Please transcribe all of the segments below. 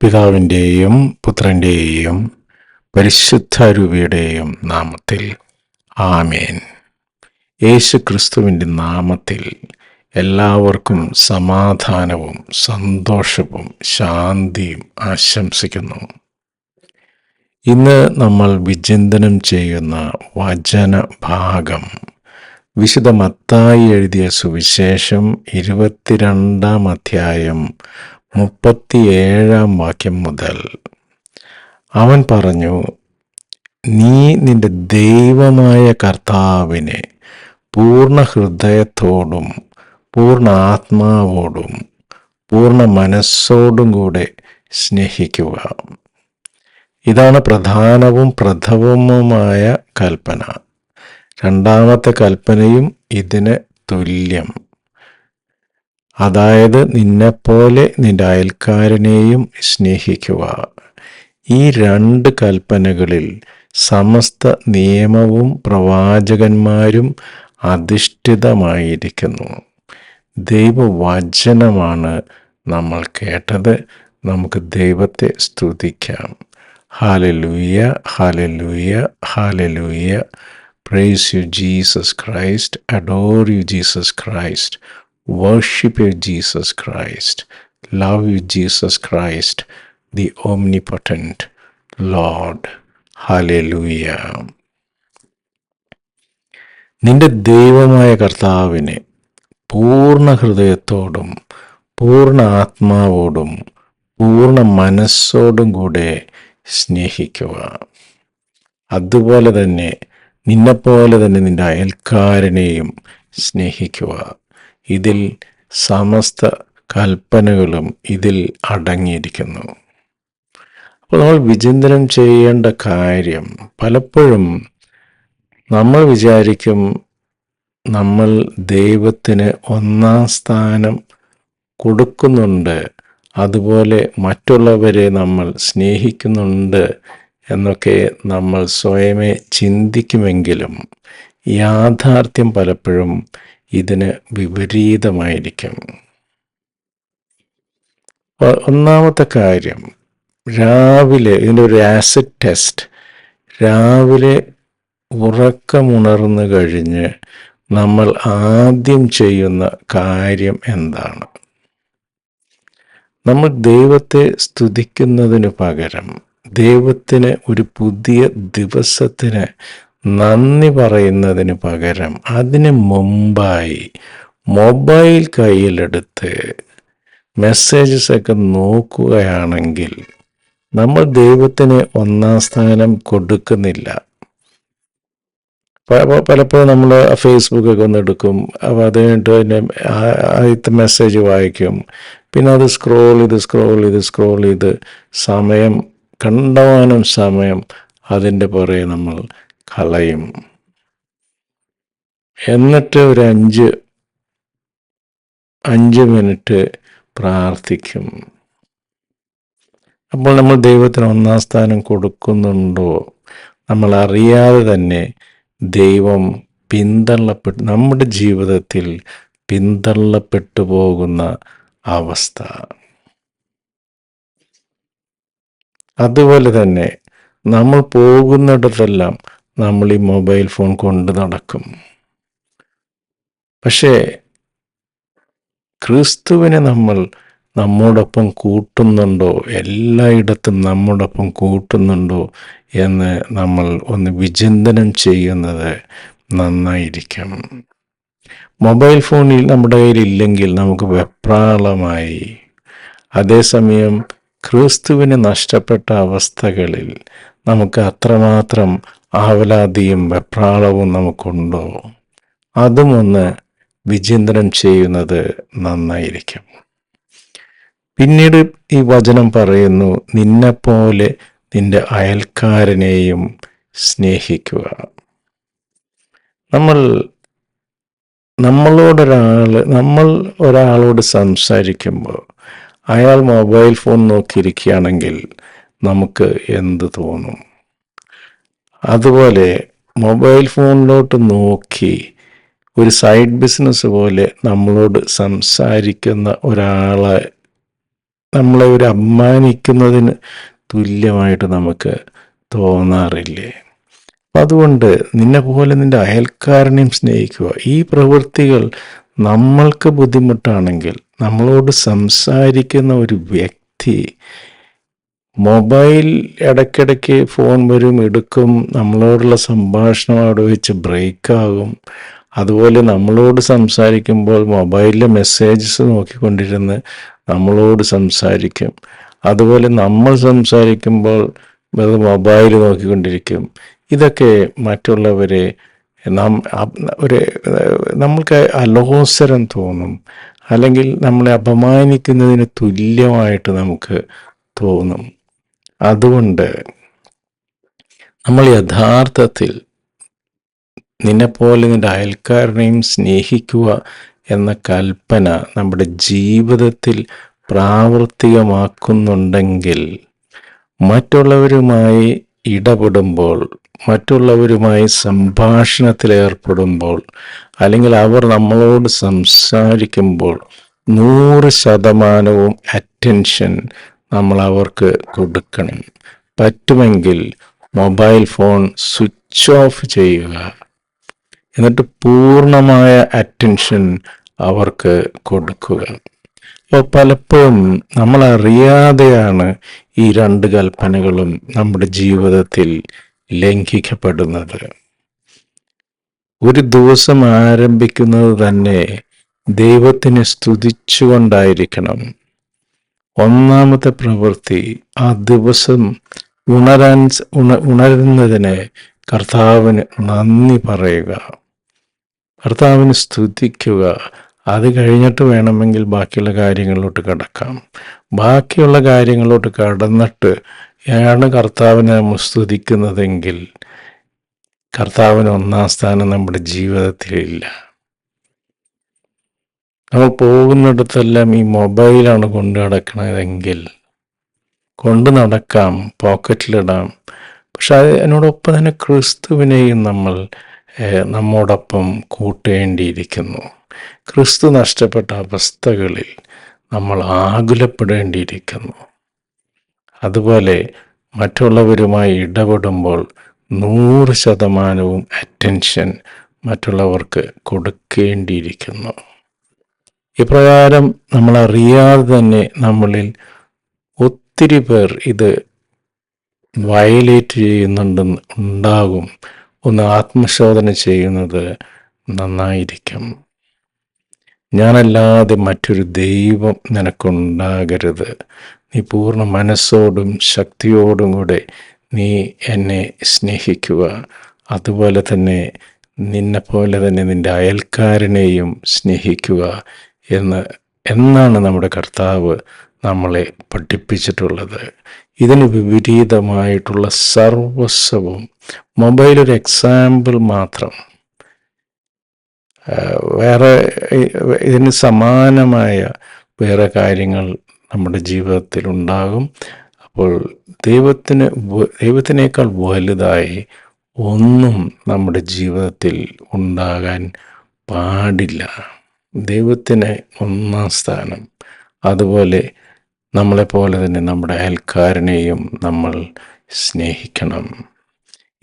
പിതാവിന്റെയും പുത്രന്റെയും പരിശുദ്ധരൂപിയുടെയും നാമത്തിൽ ആമേൻ. യേശു ക്രിസ്തുവിന്റെ നാമത്തിൽ എല്ലാവർക്കും സമാധാനവും സന്തോഷവും ശാന്തിയും ആശംസിക്കുന്നു. ഇന്ന് നമ്മൾ വിചിന്തനം ചെയ്യുന്ന വചന ഭാഗം വിശുദ്ധ മത്തായി എഴുതിയ സുവിശേഷം ഇരുപത്തിരണ്ടാം അധ്യായം മുപ്പത്തിയേഴാം വാക്യം മുതൽ അവൻ പറഞ്ഞു നീ നിന്റെ ദൈവമായ കർത്താവിനെ പൂർണ ഹൃദയത്തോടും പൂർണ ആത്മാവോടും പൂർണ മനസ്സോടും കൂടെ സ്നേഹിക്കുക. ഇതാണ് പ്രധാനവും പ്രഥമവുമായ കൽപ്പന. രണ്ടാമത്തെ കൽപ്പനയും ഇതിന് തുല്യം. അതായത് നിന്നെപ്പോലെ നിന്റെ അയൽക്കാരനെയും സ്നേഹിക്കുക. ഈ രണ്ട് കൽപ്പനകളിൽ സമസ്ത നിയമവും പ്രവാചകന്മാരും അധിഷ്ഠിതമായിരിക്കുന്നു. ദൈവവചനമാണ് നമ്മൾ കേട്ടത്. നമുക്ക് ദൈവത്തെ സ്തുതിക്കാം. Hallelujah hallelujah hallelujah praise you Jesus Christ adore you Jesus Christ worship you, Jesus Christ, love you, Jesus Christ, the omnipotent Lord. Hallelujah. നിന്റെ ദൈവമായ കർത്താവിനെ പൂർണ ഹൃദയത്തോടും പൂർണ ആത്മാവോടും പൂർണ മനസ്സോടും കൂടെ സ്നേഹിക്കുക അതുപോലെ തന്നെ നിന്നെപ്പോലെ തന്നെ നിന്റെ അയൽക്കാരനെയും സ്നേഹിക്കുക ഇതിൽ സമസ്ത കൽപ്പനകളും ഇതിൽ അടങ്ങിയിരിക്കുന്നു. അപ്പോൾ നമ്മൾ വിചിന്തനം ചെയ്യേണ്ട കാര്യം പലപ്പോഴും നമ്മൾ വിചാരിക്കും നമ്മൾ ദൈവത്തിന് ഒന്നാം സ്ഥാനം കൊടുക്കുന്നുണ്ട് അതുപോലെ മറ്റുള്ളവരെ നമ്മൾ സ്നേഹിക്കുന്നുണ്ട് എന്നൊക്കെ നമ്മൾ സ്വയമേ ചിന്തിക്കുമെങ്കിലും യാഥാർത്ഥ്യം പലപ്പോഴും ഇതിന് വിപരീതമായിരിക്കും. ഒന്നാമത്തെ കാര്യം രാവിലെ ഇതിന്റെ ഒരു ആസിഡ് ടെസ്റ്റ് രാവിലെ ഉറക്കമുണർന്നു കഴിഞ്ഞ് നമ്മൾ ആദ്യം ചെയ്യുന്ന കാര്യം എന്താണ്? നമ്മൾ ദൈവത്തെ സ്തുതിക്കുന്നതിന് പകരം ദൈവത്തിന് ഒരു പുതിയ ദിവസത്തിന് നന്ദി പറയുന്നതിന് പകരം അതിന് മുമ്പായി മൊബൈൽ കയ്യിലെടുത്ത് മെസ്സേജസ് ഒക്കെ നോക്കുകയാണെങ്കിൽ നമ്മൾ ദൈവത്തിന് ഒന്നാം സ്ഥാനം കൊടുക്കുന്നില്ല. പലപ്പോഴും നമ്മൾ ഫേസ്ബുക്കൊക്കെ ഒന്ന് എടുക്കും. അപ്പോൾ അത് കഴിഞ്ഞിട്ട് പിന്നെ ആദ്യത്തെ മെസ്സേജ് വായിക്കും. പിന്നെ അത് സ്ക്രോൾ ചെയ്ത് സ്ക്രോൾ ചെയ്ത് സ്ക്രോൾ ചെയ്ത് സമയം കണ്ടമാനം സമയം അതിന്റെ പുറകെ നമ്മൾ കളയും. എന്നിട്ട് ഒരു അഞ്ച് അഞ്ച് മിനിറ്റ് പ്രാർത്ഥിക്കും. അപ്പോൾ നമ്മൾ ദൈവത്തിന് ഒന്നാം സ്ഥാനം കൊടുക്കുന്നുണ്ടോ? നമ്മൾ അറിയാതെ തന്നെ ദൈവം പിന്തള്ളപ്പെട്ട് നമ്മുടെ ജീവിതത്തിൽ പിന്തള്ളപ്പെട്ടു പോകുന്ന അവസ്ഥ. അതുപോലെ തന്നെ നമ്മൾ പോകുന്നിടത്തെല്ലാം നമ്മൾ ഈ മൊബൈൽ ഫോൺ കൊണ്ട് നടക്കും. പക്ഷേ ക്രിസ്തുവിനെ നമ്മൾ നമ്മോടൊപ്പം കൂട്ടുന്നുണ്ടോ? എല്ലായിടത്തും നമ്മോടൊപ്പം കൂട്ടുന്നുണ്ടോ? എന്ന് നമ്മൾ ഒന്ന് വിചിന്തനം ചെയ്യുന്നത് നന്നായിരിക്കും മൊബൈൽ ഫോണിൽ നമ്മുടെ കയ്യിലില്ലെങ്കിൽ നമുക്ക് വെപ്രാളമായി. അതേസമയം ക്രിസ്തുവിന് നഷ്ടപ്പെട്ട അവസ്ഥകളിൽ നമുക്ക് അത്രമാത്രം ആവലാതിയും വെപ്രാളവും നമുക്കുണ്ടോ? അതും ഒന്ന് വിചിന്തനം ചെയ്യുന്നത് നന്നായിരിക്കും. പിന്നീട് ഈ വചനം പറയുന്നു നിന്നെപ്പോലെ നിന്റെ അയൽക്കാരനെയും സ്നേഹിക്കുക. നമ്മൾ നമ്മളോടൊരാൾ നമ്മൾ ഒരാളോട് സംസാരിക്കുമ്പോൾ അയാൾ മൊബൈൽ ഫോൺ നോക്കിയിരിക്കുകയാണെങ്കിൽ നമുക്ക് എന്ത് തോന്നും? അതുപോലെ മൊബൈൽ ഫോണിലോട്ട് നോക്കി ഒരു സൈഡ് ബിസിനസ് പോലെ നമ്മളോട് സംസാരിക്കുന്ന ഒരാളെ നമ്മളെ ഒരു അപമാനിക്കുന്നതിന് തുല്യമായിട്ട് നമുക്ക് തോന്നാറില്ലേ? അതുകൊണ്ട് നിന്നെ പോലെ നിന്റെ അയൽക്കാരനെയും സ്നേഹിക്കുക. ഈ പ്രവൃത്തികൾ നമ്മൾക്ക് ബുദ്ധിമുട്ടാണെങ്കിൽ നമ്മളോട് സംസാരിക്കുന്ന ഒരു വ്യക്തി മൊബൈൽ ഇടയ്ക്കിടയ്ക്ക് ഫോൺ വരും എടുക്കും നമ്മളോടുള്ള സംഭാഷണം അവിടെ വെച്ച് ബ്രേക്കാകും അതുപോലെ നമ്മളോട് സംസാരിക്കുമ്പോൾ മൊബൈലിലെ മെസ്സേജസ് നോക്കിക്കൊണ്ടിരുന്ന് നമ്മളോട് സംസാരിക്കും. അതുപോലെ നമ്മൾ സംസാരിക്കുമ്പോൾ അത് മൊബൈൽ നോക്കിക്കൊണ്ടിരിക്കും. ഇതൊക്കെ മറ്റുള്ളവരെ നാം ഒരു നമ്മൾക്ക് അലോസരം തോന്നും. അല്ലെങ്കിൽ നമ്മളെ അപമാനിക്കുന്നതിന് തുല്യമായിട്ട് നമുക്ക് തോന്നും. അതുകൊണ്ട് നമ്മൾ യഥാർത്ഥത്തിൽ നിന്നെപ്പോലെ നിന്റെ അയൽക്കാരനെയും സ്നേഹിക്കുക എന്ന കൽപ്പന നമ്മുടെ ജീവിതത്തിൽ പ്രാവർത്തികമാക്കുന്നുണ്ടെങ്കിൽ മറ്റുള്ളവരുമായി ഇടപെടുമ്പോൾ മറ്റുള്ളവരുമായി സംഭാഷണത്തിൽ ഏർപ്പെടുമ്പോൾ അല്ലെങ്കിൽ അവർ നമ്മളോട് സംസാരിക്കുമ്പോൾ നൂറ് ശതമാനവും അറ്റൻഷൻ നമ്മൾ അവർക്ക് കൊടുക്കണം. പറ്റുമെങ്കിൽ മൊബൈൽ ഫോൺ സ്വിച്ച് ഓഫ് ചെയ്യുക. എന്നിട്ട് പൂർണമായ അറ്റൻഷൻ അവർക്ക് കൊടുക്കുക. അപ്പോൾ പലപ്പോഴും നമ്മൾ അറിയാതെയാണ് ഈ രണ്ട് കൽപ്പനകളും നമ്മുടെ ജീവിതത്തിൽ ലംഘിക്കപ്പെടുന്നത്. ഒരു ദിവസം ആരംഭിക്കുന്നത് തന്നെ ദൈവത്തിനെ സ്തുതിച്ചുകൊണ്ടായിരിക്കണം. ഒന്നാമത്തെ പ്രവൃത്തി ആ ദിവസം ഉണരാൻ ഉണ ഉണരുന്നതിന് കർത്താവിന് നന്ദി പറയുക. കർത്താവിന് സ്തുതിക്കുക. അത് കഴിഞ്ഞിട്ട് വേണമെങ്കിൽ ബാക്കിയുള്ള കാര്യങ്ങളിലോട്ട് കടക്കാം. ബാക്കിയുള്ള കാര്യങ്ങളിലോട്ട് കടന്നിട്ട് ആണ് കർത്താവിനെ നമ്മൾ സ്തുതിക്കുന്നതെങ്കിൽ കർത്താവിന് ഒന്നാം സ്ഥാനം നമ്മുടെ ജീവിതത്തിലില്ല. നമ്മൾ പോകുന്നിടത്തെല്ലാം ഈ മൊബൈലാണ് കൊണ്ട് നടക്കണതെങ്കിൽ കൊണ്ട് നടക്കാം പോക്കറ്റിലിടാം. പക്ഷെ അതിനോടൊപ്പം തന്നെ ക്രിസ്തുവിനെയും നമ്മൾ നമ്മോടൊപ്പം കൂട്ടേണ്ടിയിരിക്കുന്നു. ക്രിസ്തു നഷ്ടപ്പെട്ട അവസ്ഥകളിൽ നമ്മൾ ആകുലപ്പെടേണ്ടിയിരിക്കുന്നു. അതുപോലെ മറ്റുള്ളവരുമായി ഇടപെടുമ്പോൾ നൂറ് ശതമാനവും അറ്റൻഷൻ മറ്റുള്ളവർക്ക് കൊടുക്കേണ്ടിയിരിക്കുന്നു. ഇപ്രകാരം നമ്മൾ അറിയാതെ തന്നെ നമ്മളിൽ ഒത്തിരി പേർ ഇത് വയലേറ്റ് ചെയ്യുന്നുണ്ടെന്ന് ഉണ്ടാകും. ഒന്ന് ആത്മശോധന ചെയ്യുന്നത് നന്നായിരിക്കും. ഞാനല്ലാതെ മറ്റൊരു ദൈവം നിനക്കുണ്ടാകരുത്. നീ പൂർണ മനസ്സോടും ശക്തിയോടും കൂടെ നീ എന്നെ സ്നേഹിക്കുക. അതുപോലെ തന്നെ നിന്നെപ്പോലെ തന്നെ നിന്റെ അയൽക്കാരനെയും സ്നേഹിക്കുക. എന്ന് എന്നാണ് നമ്മുടെ കർത്താവ് നമ്മളെ പഠിപ്പിച്ചിട്ടുള്ളത്. ഇതിന് വിപരീതമായിട്ടുള്ള സർവസ്വവും മൊബൈൽ ഒരു എക്സാമ്പിൾ മാത്രം. വേറെ ഇതിന് സമാനമായ വേറെ കാര്യങ്ങൾ നമ്മുടെ ജീവിതത്തിൽ ഉണ്ടാകും. അപ്പോൾ ദൈവത്തിന് ദൈവത്തിനേക്കാൾ വലുതായി ഒന്നും നമ്മുടെ ജീവിതത്തിൽ ഉണ്ടാകാൻ പാടില്ല. ദൈവത്തിന് ഒന്നാം സ്ഥാനം. അതുപോലെ നമ്മളെപ്പോലെ തന്നെ നമ്മുടെ അയൽക്കാരനെയും നമ്മൾ സ്നേഹിക്കണം.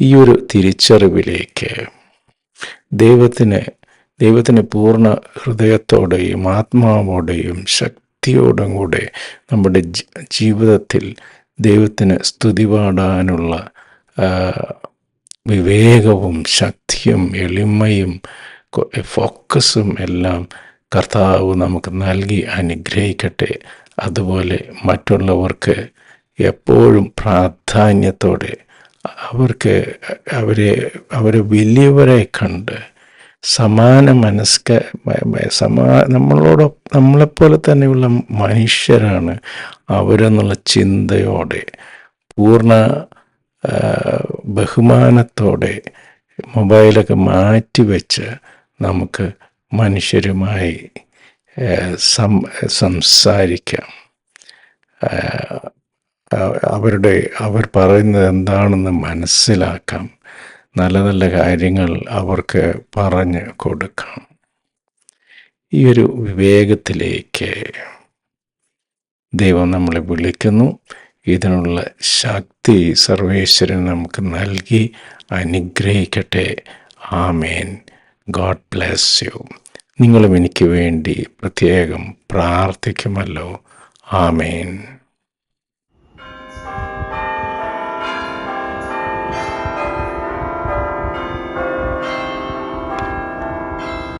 ഈ ഒരു തിരിച്ചറിവിലേക്ക് ദൈവത്തിന് ദൈവത്തിന് പൂർണ ഹൃദയത്തോടെയും ആത്മാവോടെയും ശക്തിയോടും കൂടെ നമ്മുടെ ജീവിതത്തിൽ ദൈവത്തിന് സ്തുതി പാടാനുള്ള വിവേകവും ശക്തിയും എളിമയും ഫോക്കസും എല്ലാം കർത്താവ് നമുക്ക് നൽകി അനുഗ്രഹിക്കട്ടെ. അതുപോലെ മറ്റുള്ളവർക്ക് എപ്പോഴും പ്രാധാന്യത്തോടെ അവർക്ക് അവരെ അവരെ വലിയവരെ കണ്ട് സമാന മനസ്ക സമാ നമ്മളോട് നമ്മളെപ്പോലെ തന്നെയുള്ള മനുഷ്യരാണ് അവരെന്നുള്ള ചിന്തയോടെ പൂർണ ബഹുമാനത്തോടെ മൊബൈലൊക്കെ മാറ്റിവെച്ച് നമുക്ക് മനുഷ്യരുമായി സം സംസാരിക്കാം. അവരുടെ അവർ പറയുന്നത് എന്താണെന്ന് മനസ്സിലാക്കാം. നല്ല നല്ല കാര്യങ്ങൾ അവർക്ക് പറഞ്ഞ് കൊടുക്കാം. ഈ ഒരു വിവേകത്തിലേക്ക് ദൈവം നമ്മളെ വിളിക്കുന്നു. ഇതിനുള്ള ശക്തി സർവേശ്വരൻ നമുക്ക് നൽകി അനുഗ്രഹിക്കട്ടെ. ആമേൻ. ഗോഡ് ബ്ലെസ് യു നിങ്ങളും എനിക്ക് വേണ്ടി പ്രത്യേകം പ്രാർത്ഥിക്കുമല്ലോ. ആമേൻ.